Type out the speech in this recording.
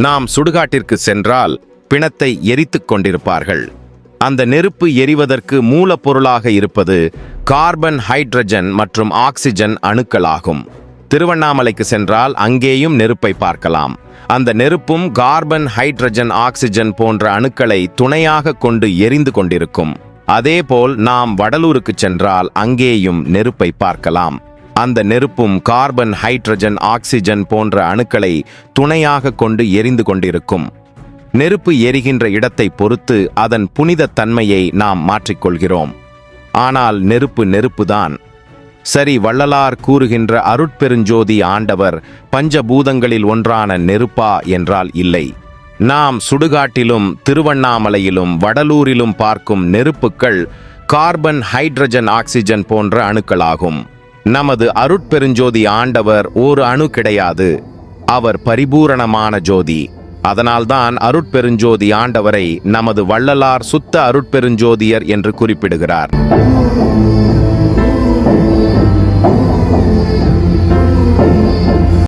நாம் சுடுகாட்டிற்கு சென்றால் பிணத்தை எரித்துக் கொண்டிருப்பார்கள். அந்த நெருப்பு எரிவதற்கு மூலப்பொருளாக இருப்பது கார்பன் ஹைட்ரஜன் மற்றும் ஆக்சிஜன் அணுக்களாகும். திருவண்ணாமலைக்கு சென்றால் அங்கேயும் நெருப்பை பார்க்கலாம். அந்த நெருப்பும் கார்பன் ஹைட்ரஜன் ஆக்சிஜன் போன்ற அணுக்களை துணையாக கொண்டு எரிந்து கொண்டிருக்கும். அதேபோல் நாம் வடலூருக்கு சென்றால் அங்கேயும் நெருப்பை பார்க்கலாம். அந்த நெருப்பும் கார்பன் ஹைட்ரஜன் ஆக்சிஜன் போன்ற அணுக்களை துணையாக கொண்டு எரிந்து கொண்டிருக்கும். நெருப்பு எரிகின்ற இடத்தை பொறுத்து அதன் புனித தன்மையை நாம் மாற்றிக்கொள்கிறோம். ஆனால் நெருப்பு நெருப்புதான். சரி வள்ளலார் கூறுகின்ற அருட்பெருஞ்சோதி ஆண்டவர் பஞ்சபூதங்களில் ஒன்றான நெருப்பா என்றால் இல்லை. நாம் சுடுகாட்டிலும் திருவண்ணாமலையிலும் வடலூரிலும் பார்க்கும் நெருப்புக்கள் கார்பன் ஹைட்ரஜன் ஆக்சிஜன் போன்ற அணுக்களாகும். நமது அருட்பெருஞ்சோதி ஆண்டவர் ஒரு அணு கிடையாது. அவர் பரிபூரணமான ஜோதி. அதனால்தான் அருட்பெருஞ்சோதி ஆண்டவரை நமது வள்ளலார் சுத்த அருட்பெருஞ்சோதியர் என்று குறிப்பிடுகிறார்.